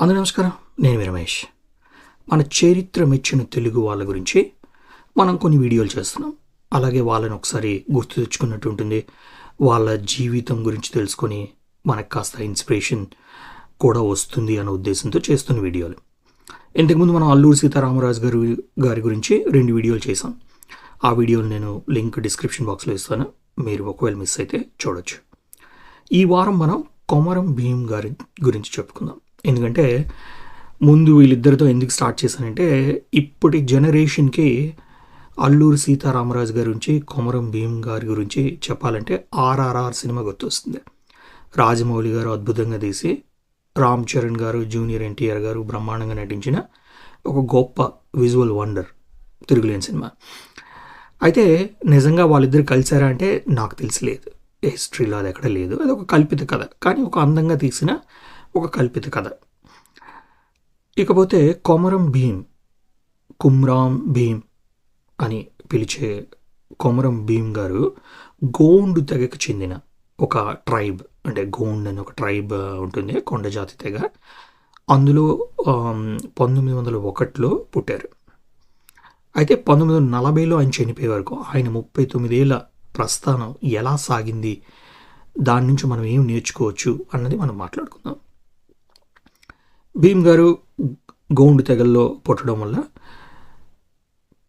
అందరూ నమస్కారం. నేను రమేష్. మన చరిత్ర మెచ్చిన తెలుగు వాళ్ళ గురించి మనం కొన్ని వీడియోలు చేస్తున్నాం. అలాగే వాళ్ళని ఒకసారి గుర్తు తెచ్చుకున్నట్టు ఉంటుంది వాళ్ళ జీవితం గురించి తెలుసుకొని మనకు కాస్త ఇన్స్పిరేషన్ కూడా వస్తుంది అనే ఉద్దేశంతో చేస్తున్న వీడియోలు. ఇంతకుముందు మనం అల్లూరు సీతారామరాజు గారు గారి గురించి రెండు వీడియోలు చేసాం ఆ వీడియోలు నేను లింక్ డిస్క్రిప్షన్ బాక్స్లో ఇస్తాను. మీరు ఒకవేళ మిస్ అయితే చూడొచ్చు. ఈ వారం మనం కొమరం భీం గారి గురించి చెప్పుకుందాం. ఎందుకంటే ముందు వీళ్ళిద్దరితో ఎందుకు స్టార్ట్ చేశానంటే ఇప్పటి జనరేషన్కి అల్లూరు సీతారామరాజు గారి గురించి కొమరం భీమ్ గారి గురించి చెప్పాలంటే ఆర్ఆర్ఆర్ సినిమా గుర్తొస్తుంది. రాజమౌళి గారు అద్భుతంగా తీసి రామ్ చరణ్ గారు జూనియర్ ఎన్టీఆర్ గారు బ్రహ్మాండంగా నటించిన ఒక గొప్ప విజువల్ వండర్ తిరుగులేని సినిమా. అయితే నిజంగా వాళ్ళిద్దరు కలిసారా అంటే నాకు తెలిసి లేదు. హిస్టరీలో అది ఎక్కడ లేదు. అది ఒక కల్పిత కథ. కానీ ఒక అందంగా తీసిన ఒక కల్పిత కథ. ఇకపోతే కొమరం భీం కుమ్రాం భీం అని పిలిచే కొమరం భీం గారు గోండు తెగకు చెందిన ఒక ట్రైబ్ అంటే గోండ్ అని ఒక ట్రైబ్ ఉంటుంది కొండ జాతి తెగ. అందులో పంతొమ్మిది వందల ఒకటిలో పుట్టారు. అయితే పంతొమ్మిది వందల నలభైలో ఆయన చనిపోయే వరకు ఆయన ముప్పై తొమ్మిదేళ్ళ ప్రస్థానం ఎలా సాగింది దాని నుంచి మనం ఏం నేర్చుకోవచ్చు అన్నది మనం మాట్లాడుకుందాం. భీమ్ గారు గోండు తెగల్లో పుట్టడం వల్ల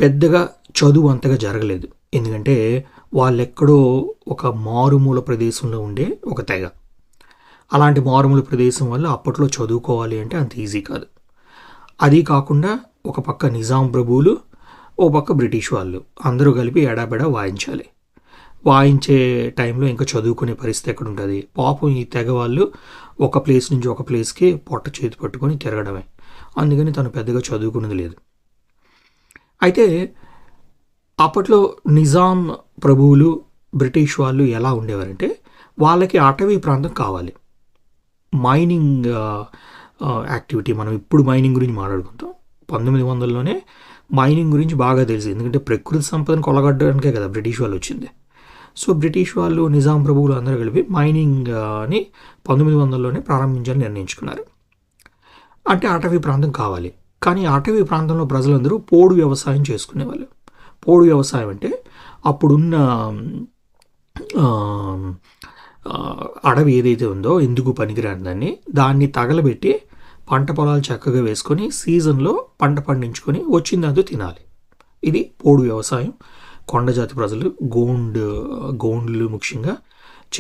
పెద్దగా చదువు అంతగా జరగలేదు. ఎందుకంటే వాళ్ళెక్కడో ఒక మారుమూల ప్రదేశంలో ఉండే ఒక తెగ. అలాంటి మారుమూల ప్రదేశం వల్ల అప్పట్లో చదువుకోవాలి అంటే అంత ఈజీ కాదు. అది కాకుండా ఒక పక్క నిజాం ప్రభువులు ఓ పక్క బ్రిటిష్ వాళ్ళు అందరూ కలిపి ఎడాబెడా వాయించాలి. వాయించే టైంలో ఇంకా చదువుకునే పరిస్థితి ఎక్కడ ఉంటుంది పాపం ఈ తెగ వాళ్ళు ఒక ప్లేస్ నుంచి ఒక ప్లేస్కి పొట్ట చేతి పట్టుకొని తిరగడమే. అందుకని తను పెద్దగా చదువుకున్నది లేదు. అయితే అప్పట్లో నిజాం ప్రభువులు బ్రిటిష్ వాళ్ళు ఎలా ఉండేవారంటే వాళ్ళకి అటవీ ప్రాంతం కావాలి. మైనింగ్ యాక్టివిటీ మనం ఇప్పుడు మైనింగ్ గురించి మాట్లాడుకుంటాం. పంతొమ్మిది వందలలోనే మైనింగ్ గురించి బాగా తెలుసు. ఎందుకంటే ప్రకృతి సంపదను కొలగొట్టడానికే కదా బ్రిటిష్ వాళ్ళు వచ్చింది. సో బ్రిటిష్ వాళ్ళు నిజాం ప్రభువులు అందరూ కలిపి మైనింగ్ని పంతొమ్మిది వందల్లోనే ప్రారంభించాలని నిర్ణయించుకున్నారు. అంటే అటవీ ప్రాంతం కావాలి. కానీ అటవీ ప్రాంతంలో ప్రజలందరూ పోడు వ్యవసాయం చేసుకునేవాళ్ళు. పోడు వ్యవసాయం అంటే అప్పుడున్న అడవి ఏదైతే ఉందో ఎందుకు పనికిరాని దాన్ని దాన్ని తగలబెట్టి పంట పొలాలు చక్కగా వేసుకొని సీజన్లో పంట పండించుకొని వచ్చిన దాంతో తినాలి. ఇది పోడు వ్యవసాయం. కొండజాతి ప్రజలు గోండ్ గోండ్లు ముఖ్యంగా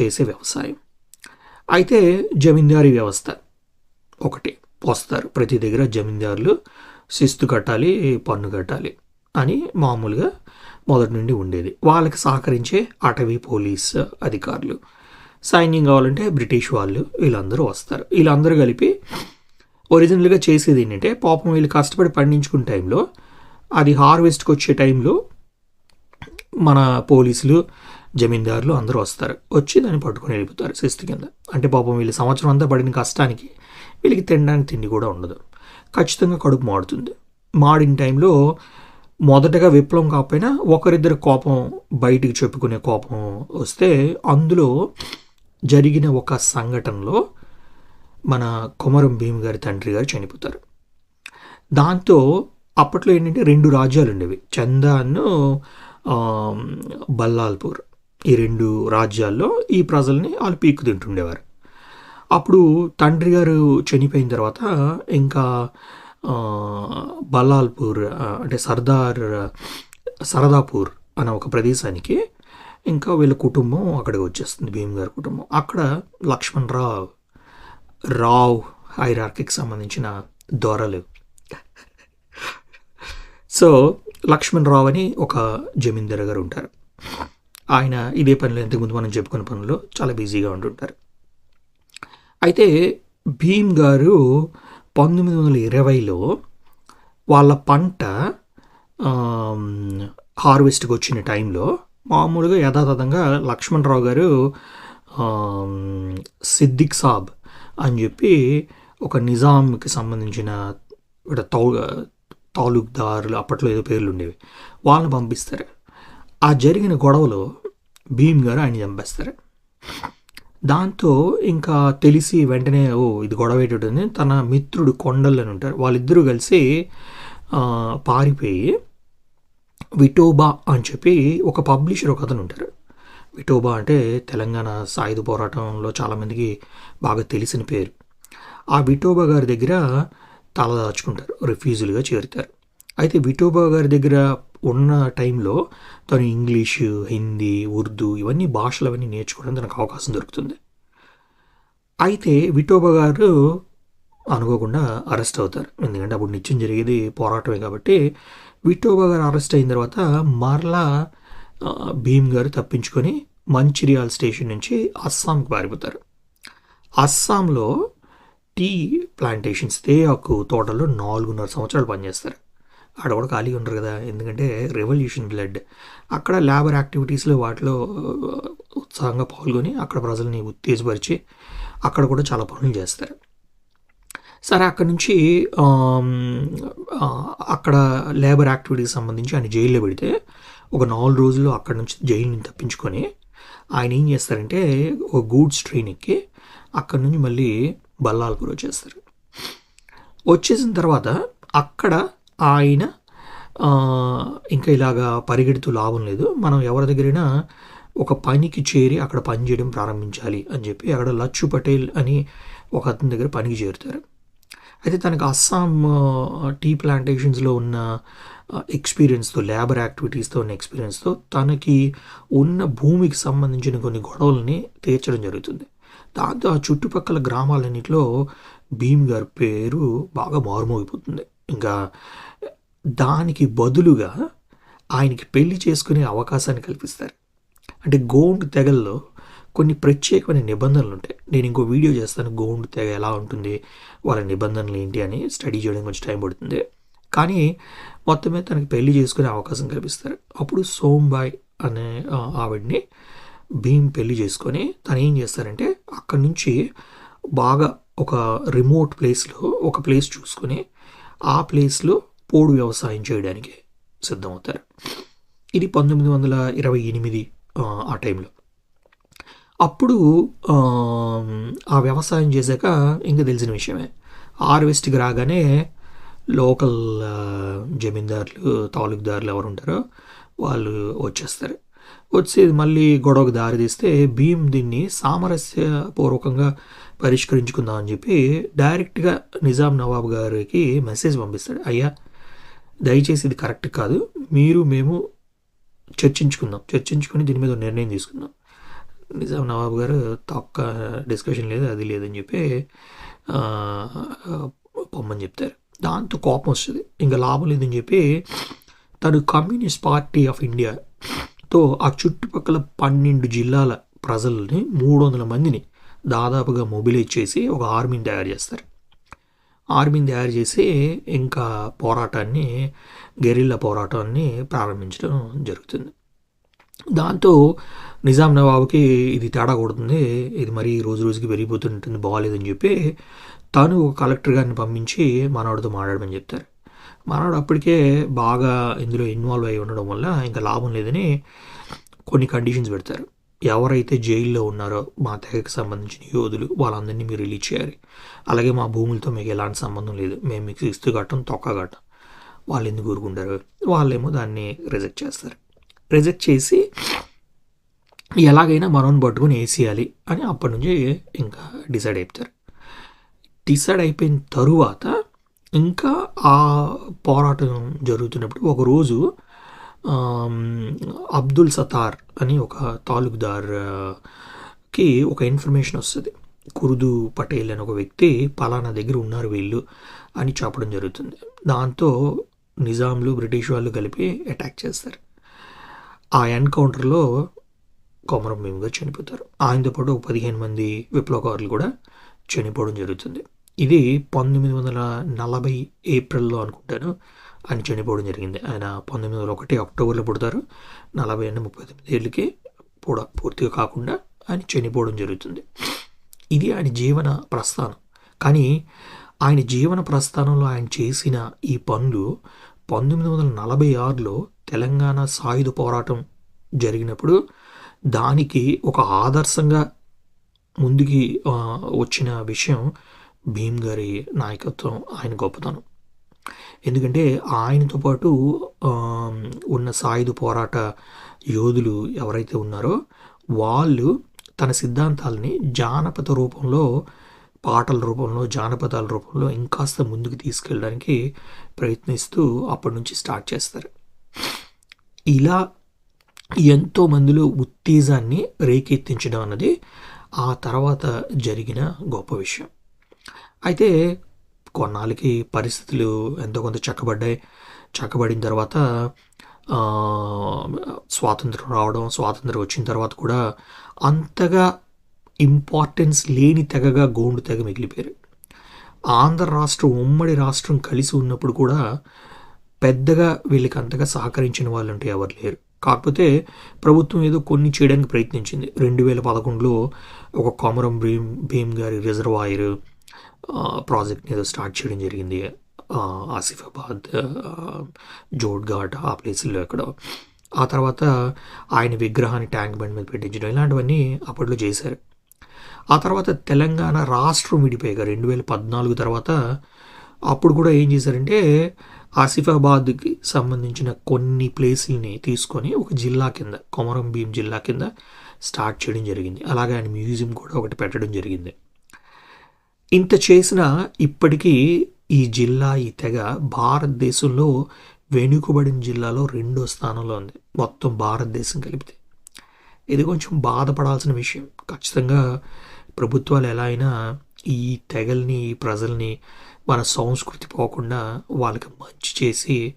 చేసే వ్యవసాయం. అయితే జమీందారీ వ్యవస్థ ఒకటి. వస్తారు. ప్రతి దగ్గర జమీందారులు శిస్తు కట్టాలి పన్ను కట్టాలి అని మామూలుగా మొదటి నుండి ఉండేది. వాళ్ళకి సహకరించే అటవీ పోలీస్ అధికారులు. సైన్యం కావాలంటే బ్రిటిష్ వాళ్ళు వీళ్ళందరూ వస్తారు. వీళ్ళందరూ కలిపి ఒరిజినల్గా చేసేది ఏంటంటే పాపం వీళ్ళు కష్టపడి పండించుకునే టైంలో అది హార్వెస్ట్కి వచ్చే టైంలో మన పోలీసులు జమీందారులు అందరూ వస్తారు. వచ్చి దాన్ని పట్టుకొని వెళ్ళిపోతారు శిస్తు కింద. అంటే పాపం వీళ్ళు సంవత్సరం అంతా పడిన కష్టానికి వీళ్ళకి తినడానికి తిండి కూడా ఉండదు. ఖచ్చితంగా కడుపు మాడుతుంది. మాడిన టైంలో మొదటగా విప్లవం కాకపోయినా ఒకరిద్దరు కోపం బయటికి చెప్పుకునే కోపం వస్తే అందులో జరిగిన ఒక సంఘటనలో మన కొమరం భీమ్ గారి తండ్రి గారు చనిపోతారు. దాంతో అప్పట్లో ఏంటంటే రెండు రాజ్యాలు ఉండేవి చందాను బల్లాల్పూర్. ఈ రెండు రాజ్యాల్లో ఈ ప్రజల్ని వాళ్ళు పీక్కు తింటుండేవారు. అప్పుడు తండ్రి గారు చనిపోయిన తర్వాత ఇంకా బల్లాల్పూర్ అంటే సర్దార్ సరదాపూర్ అనే ఒక ప్రదేశానికి ఇంకా వీళ్ళ కుటుంబం అక్కడికి వచ్చేస్తుంది భీమ్ గారి కుటుంబం. అక్కడ లక్ష్మణ్ రావ్ రావ్ హైరార్కీకి సంబంధించిన దొరలు. సో లక్ష్మణ్ రావు అని ఒక జమీందార్ గారు ఉంటారు. ఆయన ఇదే పనిలో ఇంతకుముందు మనం చెప్పుకున్న పనుల్లో చాలా బిజీగా ఉంటుంటారు. అయితే భీమ్ గారు పంతొమ్మిది వందల ఇరవైలో వాళ్ళ పంట హార్వెస్ట్కి వచ్చిన టైంలో మామూలుగా యథాతథంగా లక్ష్మణరావు గారు సిద్దిక్ సాబ్ అని చెప్పి ఒక నిజాంకి సంబంధించిన ఇక్కడ తౌ తాలూక్దారులు అప్పట్లో ఏదో పేర్లు ఉండేవి. వాళ్ళని పంపిస్తారు. ఆ జరిగిన గొడవలో భీమ్ గారు ఆయన చంపేస్తారు. దాంతో ఇంకా తెలిసి వెంటనే ఓ ఇది గొడవేటట్టుంది తన మిత్రుడు కొండల్ అని ఉంటారు. వాళ్ళిద్దరూ కలిసి పారిపోయి విటోబా అని చెప్పి ఒక పబ్లిషర్ ఒక అతను ఉంటారు. విటోబా అంటే తెలంగాణ సాయుధ పోరాటంలో చాలామందికి బాగా తెలిసిన పేరు. ఆ విటోబా గారి దగ్గర తలదాచుకుంటారు రిఫ్యూజులుగా చేరుతారు. అయితే విఠోబా గారి దగ్గర ఉన్న టైంలో తను ఇంగ్లీషు హిందీ ఉర్దూ ఇవన్నీ భాషలు అవన్నీ నేర్చుకోవడానికి తనకు అవకాశం దొరుకుతుంది. అయితే విఠోబా గారు అనుకోకుండా అరెస్ట్ అవుతారు. ఎందుకంటే అప్పుడు నిత్యం జరిగేది పోరాటమే కాబట్టి విఠోబా గారు అరెస్ట్ అయిన తర్వాత మరలా భీమ్ గారు తప్పించుకొని మంచిర్యాల స్టేషన్ నుంచి అస్సాంకి పారిపోతారు. అస్సాంలో టీ ప్లాంటేషన్స్. తేయాకు తోటలో నాలుగున్నర సంవత్సరాలు పనిచేస్తారు. ఆడ కూడా ఖాళీగా ఉండరు కదా. ఎందుకంటే రెవల్యూషన్ బ్లడ్ అక్కడ లేబర్ యాక్టివిటీస్లో వాటిలో ఉత్సాహంగా పాల్గొని అక్కడ ప్రజల్ని ఉత్తేజపరిచి అక్కడ కూడా చాలా పనులు చేస్తారు. సరే అక్కడ నుంచి అక్కడ లేబర్ యాక్టివిటీకి సంబంధించి ఆయన జైల్లో పెడితే ఒక నాలుగు రోజులు అక్కడ నుంచి జైలుని తప్పించుకొని ఆయన ఏం చేస్తారంటే ఒక గూడ్స్ ట్రైన్ ఎక్కి అక్కడ నుంచి మళ్ళీ బల్లాల్పూర్ వచ్చేస్తారు. వచ్చేసిన తర్వాత అక్కడ ఆయన ఇంకా ఇలాగా పరిగెడుతూ లాభం లేదు. మనం ఎవరి దగ్గరైనా ఒక పనికి చేరి అక్కడ పని చేయడం ప్రారంభించాలి అని చెప్పి అక్కడ లచ్చు పటేల్ అని ఒక అతని దగ్గర పనికి చేరుతారు. అయితే తనకు అస్సాం టీ ప్లాంటేషన్స్లో ఉన్న ఎక్స్పీరియన్స్తో లేబర్ యాక్టివిటీస్తో ఉన్న ఎక్స్పీరియన్స్తో తనకి ఉన్న భూమికి సంబంధించిన కొన్ని గొడవల్ని తీర్చడం జరుగుతుంది. దాంతో ఆ చుట్టుపక్కల గ్రామాలన్నింటిలో భీమ్ గారి పేరు బాగా మారుమోగిపోతుంది. ఇంకా దానికి బదులుగా ఆయనకి పెళ్ళి చేసుకునే అవకాశాన్ని కల్పిస్తారు. అంటే గోండ్ తెగల్లో కొన్ని ప్రత్యేకమైన నిబంధనలు ఉంటాయి నేను ఇంకో వీడియో చేస్తాను గోండ్ తెగ ఎలా ఉంటుంది వాళ్ళ నిబంధనలు ఏంటి అని స్టడీ చేయడం కొంచెం టైం పడుతుంది. కానీ మొత్తం మీద తనకి పెళ్ళి చేసుకునే అవకాశం కల్పిస్తారు. అప్పుడు సోంబాయ్ అనే ఆవిడ్ని భీమ్ పెళ్ళి చేసుకొని తను ఏం చేస్తారంటే అక్కడి నుంచి బాగా ఒక రిమోట్ ప్లేస్లో ఒక ప్లేస్ చూసుకొని ఆ ప్లేస్లో పోడు వ్యవసాయం చేయడానికి సిద్ధమవుతారు. ఇది పంతొమ్మిది వందల ఇరవై ఎనిమిది ఆ, టైంలో అప్పుడు ఆ, వ్యవసాయం చేశాక ఇంకా తెలిసిన విషయమే. హార్వెస్ట్కి రాగానే లోకల్ జమీందారులు తాలూకుదారులు ఎవరు ఉంటారో వాళ్ళు వచ్చేస్తారు. వచ్చి మళ్ళీ గొడవకు దారి తీస్తే భీమ్ దీన్ని సామరస్యపూర్వకంగా పరిష్కరించుకుందాం అని చెప్పి డైరెక్ట్గా నిజాం నవాబ్ గారికి మెసేజ్ పంపిస్తాడు. అయ్యా దయచేసి ఇది కరెక్ట్ కాదు. మీరు మేము చర్చించుకుందాం. చర్చించుకొని దీని మీద నిర్ణయం తీసుకుందాం. నిజాం నవాబ్ గారు తొక్క డిస్కషన్ లేదు అది లేదని చెప్పి పొమ్మని చెప్తారు. దాంతో కోపం వస్తుంది. ఇంకా లాభం లేదని చెప్పి తను కమ్యూనిస్ట్ పార్టీ ఆఫ్ ఇండియా ఇండియాతో ఆ చుట్టుపక్కల పన్నెండు జిల్లాల ప్రజల్ని మూడు వందల మందిని దాదాపుగా మొబిలైజ్ చేసి ఒక ఆర్మీని తయారు చేస్తారు. ఆర్మీని తయారు చేసి ఇంకా పోరాటాన్ని గెరిల్లా పోరాటాన్ని ప్రారంభించడం జరుగుతుంది. దాంతో నిజాం నవాబుకి ఇది తేడా కొడుతుంది. ఇది మరీ రోజు రోజుకి పెరిగిపోతుంటుంది బాగాలేదని చెప్పి తను ఒక కలెక్టర్ గారిని పంపించి మనవాడితో మాట్లాడమని చెప్తారు. మనవాడు అప్పటికే బాగా ఇందులో ఇన్వాల్వ్ అయి ఉండడం వల్ల ఇంకా లాభం లేదని కొన్ని కండిషన్స్ పెడతారు. ఎవరైతే జైల్లో ఉన్నారో మా తెగకి సంబంధించిన యోధులు వాళ్ళందరినీ మీరు రిలీజ్ చేయాలి. అలాగే మా భూములతో మీకు ఎలాంటి సంబంధం లేదు. మేము మీకు ఇస్తూ కట్టం తొక్క కట్టం వాళ్ళు ఎందుకు ఊరుకుంటారు? వాళ్ళేమో దాన్ని రిజెక్ట్ చేస్తారు. రిజెక్ట్ చేసి ఎలాగైనా మనోని పట్టుకుని వేసేయాలి అని అప్పటి నుంచి ఇంకా డిసైడ్ అయిపోతారు. డిసైడ్ అయిపోయిన తరువాత ఇంకా ఆ పోరాటం జరుగుతున్నప్పుడు ఒకరోజు అబ్దుల్ సతార్ అని ఒక తాలూకుదార్కి ఒక ఇన్ఫర్మేషన్ వస్తుంది. కుర్దు పటేల్ అని ఒక వ్యక్తి పలానా దగ్గర ఉన్నారు వీళ్ళు అని చెప్పడం జరుగుతుంది. దాంతో నిజాంలు బ్రిటిష్ వాళ్ళు కలిపి అటాక్ చేస్తారు. ఆ ఎన్కౌంటర్లో కొమరం భీమ్ గారు చనిపోతారు. ఆయనతో పాటు ఒక పదిహేను మంది విప్లవకారులు కూడా చనిపోవడం జరుగుతుంది. ఇది పంతొమ్మిది వందల నలభై ఏప్రిల్లో అనుకుంటాను. ఆయన చనిపోవడం జరిగింది. ఆయన పంతొమ్మిది వందల ఒకటి అక్టోబర్లో పుడతారు. నలభై అంటే ముప్పై తొమ్మిది ఏళ్ళకి కూడా పూర్తిగా కాకుండా ఆయన చనిపోవడం జరుగుతుంది. ఇది ఆయన జీవన ప్రస్థానం. కానీ ఆయన జీవన ప్రస్థానంలో ఆయన చేసిన ఈ పనులు పంతొమ్మిది వందల నలభై ఆరులో తెలంగాణ సాయుధ పోరాటం జరిగినప్పుడు దానికి ఒక ఆదర్శంగా ముందుకి వచ్చిన విషయం భీమ్ గారి నాయకత్వం ఆయన గొప్పతనం. ఎందుకంటే ఆయనతో పాటు ఉన్న సాయుధ పోరాట యోధులు ఎవరైతే ఉన్నారో వాళ్ళు తన సిద్ధాంతాలని జానపద రూపంలో పాటల రూపంలో జానపదాల రూపంలో ఇంకాస్త ముందుకు తీసుకెళ్ళడానికి ప్రయత్నిస్తూ అప్పటి నుంచి స్టార్ట్ చేస్తారు. ఇలా ఎంతో మందిలో ఉత్తేజాన్ని రేకెత్తించడం అన్నది ఆ తర్వాత జరిగిన గొప్ప విషయం. అయితే కొన్నాళ్ళకి పరిస్థితులు ఎంతో కొంత చక్కబడ్డాయి. చక్కబడిన తర్వాత స్వాతంత్రం రావడం స్వాతంత్రం వచ్చిన తర్వాత కూడా అంతగా ఇంపార్టెన్స్ లేని తెగగా గోండు తెగ మిగిలిపోయారు. ఆంధ్ర రాష్ట్రం ఉమ్మడి రాష్ట్రం కలిసి ఉన్నప్పుడు కూడా పెద్దగా వీళ్ళకి అంతగా సహకరించిన వాళ్ళు అంటే ఎవరు లేరు. కాకపోతే ప్రభుత్వం ఏదో కొన్ని చేయడానికి ప్రయత్నించింది. రెండు వేల పదకొండులో ఒక కొమరం భీమ్ భీమ్ గారి రిజర్వాయర్ ప్రాజెక్ట్ని ఏదో స్టార్ట్ చేయడం జరిగింది. ఆసిఫాబాద్ జోడ్ఘాట్ జోడ్ ఘాట్ ఆ ప్లేసుల్లో ఎక్కడ. ఆ తర్వాత ఆయన విగ్రహాన్ని ట్యాంక్ బండ్ మీద పెట్టించడం ఇలాంటివన్నీ అప్పట్లో చేశారు. ఆ తర్వాత తెలంగాణ రాష్ట్రం విడిపోయాక రెండు వేల పద్నాలుగు తర్వాత అప్పుడు కూడా ఏం చేశారంటే ఆసిఫాబాద్కి సంబంధించిన కొన్ని ప్లేసుల్ని తీసుకొని ఒక జిల్లా కింద కొమరం భీం జిల్లా కింద స్టార్ట్ చేయడం జరిగింది. అలాగే ఆయన మ్యూజియం కూడా ఒకటి పెట్టడం జరిగింది. ఇంత చేసినా ఇప్పటికీ ఈ జిల్లా ఈ తెగ భారతదేశంలో వెనుకబడిన జిల్లాలో రెండో స్థానంలో ఉంది. మొత్తం భారతదేశం కలిపితే. ఇది కొంచెం బాధపడాల్సిన విషయం. ఖచ్చితంగా ప్రభుత్వాలు ఎలా అయినా ఈ తెగల్ని ఈ ప్రజల్ని మన సంస్కృతి పోకుండా వాళ్ళకి మంచి చేసి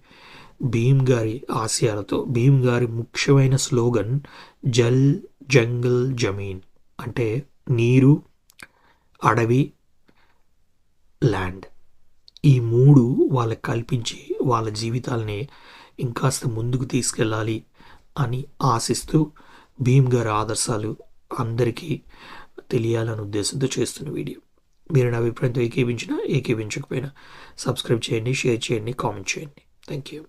భీమ్ గారి ఆశయాలతో భీమ్ గారి ముఖ్యమైన స్లోగన్ జల్ జంగల్ జమీన్. అంటే నీరు అడవి ల్యాండ్. ఈ మూడు వాళ్ళకి కల్పించి వాళ్ళ జీవితాల్ని ఇంకాస్త ముందుకు తీసుకెళ్ళాలి అని ఆశిస్తూ భీమ్ గారి ఆదర్శాలు అందరికీ తెలియాలనే ఉద్దేశంతో చేస్తున్న వీడియో. మీరు నా అభిప్రాయంతో ఏకీపించినా ఏకీపించకపోయినా సబ్స్క్రైబ్ చేయండి షేర్ చేయండి కామెంట్ చేయండి. Thank you